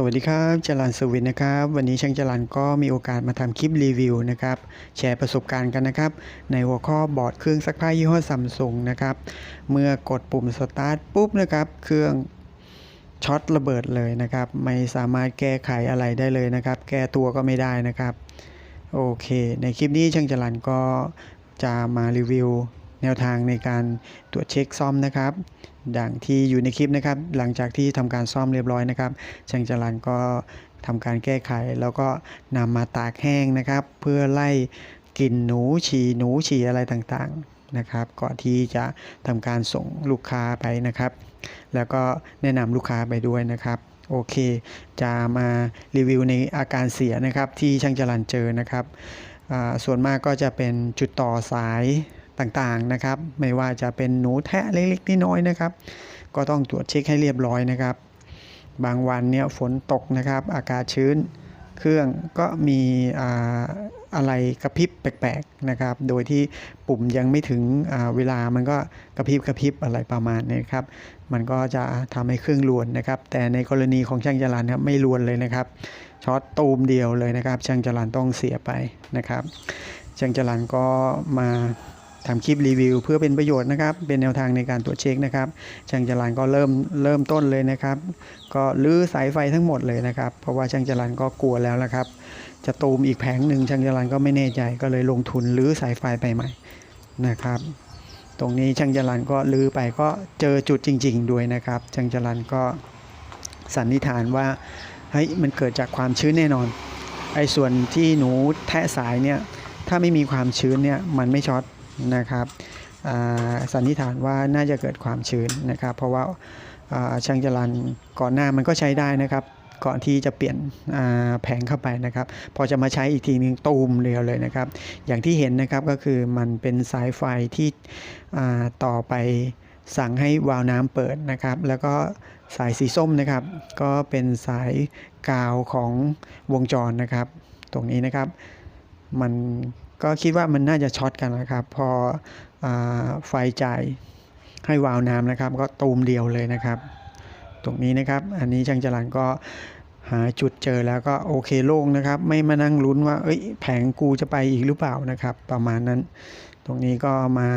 สวัสดีครับจรันสวินนะครับ วันนี้ช่างจรันก็มีโอกาสมาทำคลิปรีวิวนะครับแชร์ประสบการณ์กันนะครับ ในหัวข้อบอร์ดเครื่องซักผ้ายี่ห้อซัมซุงนะครับ เมื่อกดปุ่มสตาร์ทปุ๊บนะครับ เครื่องช็อตระเบิดเลยนะครับ ไม่สามารถแก้ไขอะไรได้เลยนะครับ แก้ตัวก็ไม่ได้นะครับ โอเค ในคลิปนี้ช่างจรันก็จะมารีวิว แนวทางในการตรวจเช็คซ่อมนะครับดังที่อยู่ในคลิปนะครับ หลังจากที่ทำการซ่อมเรียบร้อยนะครับช่างจรันก็ทำการแก้ไข แล้วก็นำมาตากแห้งนะครับ เพื่อไล่กลิ่นหนูฉี่หนูฉี่อะไรต่างๆนะครับ ก่อนที่จะทำการส่งลูกค้าไปนะครับ แล้วก็แนะนำลูกค้าไปด้วยนะครับโอเค จะมารีวิวในอาการเสียนะครับที่ช่างจรันเจอนะครับ ส่วนมากก็จะเป็นจุดต่อสาย ต่างๆนะครับ ไม่ว่าจะเป็นหนูแทะเล็กๆน้อยๆนะครับ ก็ต้องตรวจเช็คให้เรียบร้อยนะครับ บางวันเนี่ยฝนตกนะครับ อากาศชื้น เครื่องก็มีอ่าอะไรกระพริบแปลกๆนะครับ โดยที่ปุ่มยังไม่ถึงอ่าเวลามันก็กระพริบกระพริบอะไรประมาณนี้ครับ มันก็จะทำให้เครื่องรวนนะครับ แต่ในกรณีของช่างจรันครับไม่รวนเลยนะครับ ช็อตตูมเดียวเลยนะครับ ช่างจรันต้องเสียไปนะครับ ช่างจรันก็มา ทำคลิปรีวิว เพื่อเป็นประโยชน์นะครับ เป็นแนวทางในการตรวจเช็คนะครับช่างจรันก็เริ่มเริ่มต้นเลยนะครับ ก็ลื้อสายไฟทั้งหมดเลยนะครับ เพราะว่าช่างจรันก็กลัวแล้วละครับ จะตูมอีกแผงหนึ่งช่างจรันก็ไม่แน่ใจก็เลยลงทุนลื้อสายไฟไปใหม่นะครับ ตรงนี้ช่างจรันก็ลื้อไปก็เจอจุดจริง ๆ ด้วยนะครับช่างจรันก็สันนิษฐานว่าเฮ้ยมันเกิดจากความชื้นแน่นอนไอ้ส่วนที่หนูแทะสายเนี่ยถ้าไม่มีความชื้นเนี่ยมันไม่ช็อต นะครับสันนิษฐานว่าน่าจะเกิดความชื้นนะครับ เพราะว่าช่างจรันก่อนหน้ามันก็ใช้ได้นะครับ ก่อนที่จะเปลี่ยนแผงเข้าไปนะครับ พอจะมาใช้อีกทีนึงตูมเดียวเลยนะครับ อย่างที่เห็นนะครับก็คือมันเป็นสายไฟที่ต่อไปสั่งให้วาล์วน้ำเปิดนะครับ แล้วก็สายสีส้มนะครับ ก็เป็นสายกาวของวงจรนะครับ ตรงนี้นะครับ มัน ก็คิดว่ามันน่าจะช็อตกันนะครับ พออไฟจ่ายให้วาวน้ำนะครับ ก็ตูมเดียวเลยนะครับ ตรงนี้นะครับ อันนี้ช่างจรันก็หาจุดเจอแล้วก็โอเคโล่งนะครับ ไม่มานั่งลุ้นว่า เอ้ย แผงกูจะไปอีกหรือเปล่านะครับ ประมาณนั้น ตรงนี้ก็มา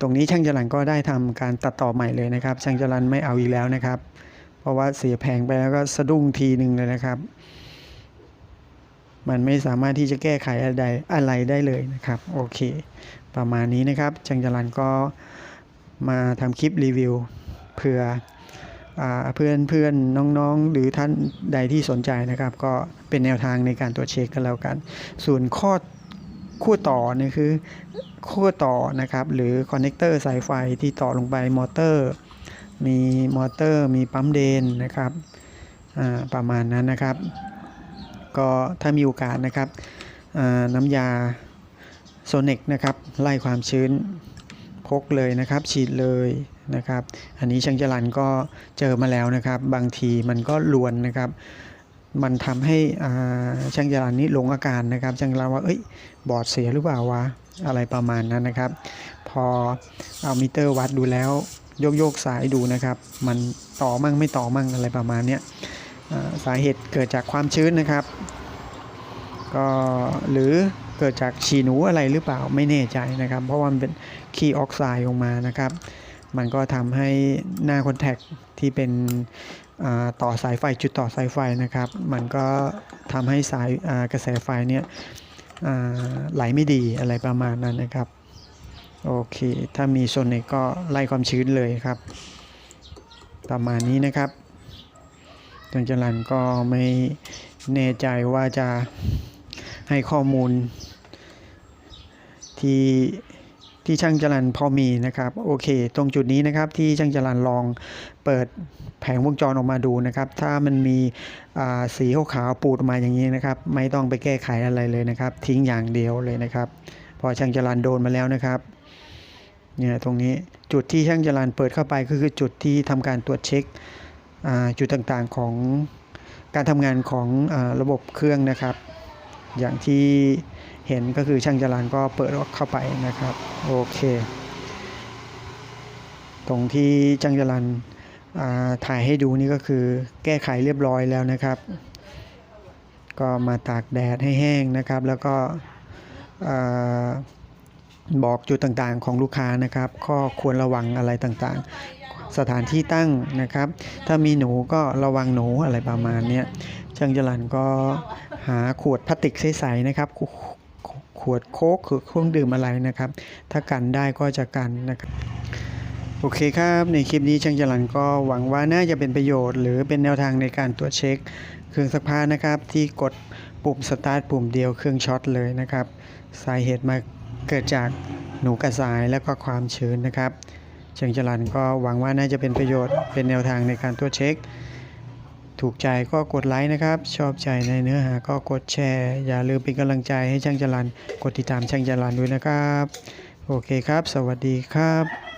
ตรงนี้ช่างจรันก็ได้ทำการตัดต่อใหม่เลยนะครับ ช่างจรันไม่เอาอีกแล้วนะครับ เพราะว่าเสียแผงไปแล้วก็สะดุ้งทีหนึ่งเลยนะครับ มันไม่สามารถที่จะแก้ไขอะไรอะไรได้เลยนะครับ โอเค ประมาณนี้นะครับช่างจรันก็มาทำคลิปรีวิวเพื่อเพื่อนเพื่อนน้องๆ หรือท่านใดที่สนใจนะครับ ก็เป็นแนวทางในการตรวจเช็คกันแล้วกัน ส่วนข้อขั้วต่อนี่คือขั้วต่อนะครับ หรือคอนเนคเตอร์สายไฟที่ต่อลงไปมอเตอร์ มีมอเตอร์ มีปั๊มเดนนะครับประมาณนั้นนะครับ ก็ถ้ามีโอกาสนะครับน้ำยาโซเนกนะครับไล่ความชื้นพกเลยนะครับ ฉีดเลยนะครับ อันนี้ช่างจรันก็เจอมาแล้วนะครับ บางทีมันก็ลวนนะครับ มันทำให้ช่างจรันนี้ลงอาการนะครับช่างจรันว่าเอ้ยบอดเสียหรือเปล่าวะอะไรประมาณนั้นนะครับ พอเอามิเตอร์วัดดูแล้วโยกโยกสายดูนะครับ มันต่อมั่งไม่ต่อมั่งอะไรประมาณเนี้ย สาเหตุเกิดจากความชื้นนะครับ ก็หรือเกิดจากฉี่หนูอะไรหรือเปล่าไม่แน่ใจนะครับ เพราะว่ามันเป็นขี้ออกไซด์ออกมานะครับ มันก็ทำให้หน้าคอนแทคที่เป็นต่อสายไฟจุดต่อสายไฟนะครับ มันก็ทำให้สายกระแสไฟเนี่ยไหลไม่ดีอะไรประมาณนั้นนะครับโอเค ถ้ามีโซนไหนก็ไล่ความชื้นเลยครับ ประมาณนี้นะครับ จังจรันก็ไม่แน่ใจว่าจะให้ข้อมูล ที่ที่ช่างจรันพอมีนะครับ โอเค ตรงจุดนี้นะครับที่ช่างจรันลองเปิดแผงวงจรออกมาดูนะครับ ถ้ามันมีสีขาวๆปูดมาอย่างนี้นะครับ ไม่ต้องไปแก้ไขอะไรเลยนะครับ ทิ้งอย่างเดียวเลยนะครับ พอช่างจรันโดนมาแล้วนะครับเนี่ยตรงนี้จุดที่ช่างจรันเปิดเข้าไปก็คือจุดที่ทำการตรวจเช็คอ่า จุดต่างๆของการทำงานของอระบบเครื่องนะครับ อย่างที่เห็นก็คือช่างจรันก็เปิดเข้าไปนะครับโอเค ตรงที่ช่างจรันถ่ายให้ดูนี่ก็คือแก้ไขเรียบร้อยแล้วนะครับ ก็มาตากแดดให้แห้งนะครับ แล้วก็บอกจุดต่างๆของลูกค้านะครับ ข้อควรระวังอะไรต่างๆ สถานที่ตั้งนะครับ ถ้ามีหนูก็ระวังหนูอะไรประมาณนี้ยช่างจรันก็หาขวดพลาสติกใสๆนะครับขวขวดโค้กคือเครื่องดื่มอะไรนะครับ ถ้ากันได้ก็จะกันนะครับโอเคครับ ในคลิปนี้ช่างจรันก็หวังว่าน่าจะเป็นประโยชน์ หรือเป็นแนวทางในการตรวจเช็ค เครื่องซักผ้านะครับ ที่กดปุ่มสตาร์ทปุ่มเดียวเครื่องช็อตเลยนะครับ สาเหตุมาเกิดจากหนูกระสายและก็ความชื้นนะครับ เชิงจรันก็หวังว่าน่าจะเป็นประโยชน์เป็นแนวทางในการตรวจเช็ค ถูกใจก็กดไลค์นะครับ ชอบใจในเนื้อหาก็กดแชร์ อย่าลืมเป็นกำลังใจให้ช่างจรันกดติดตามช่างจรันด้วยนะครับ โอเคครับ สวัสดีครับ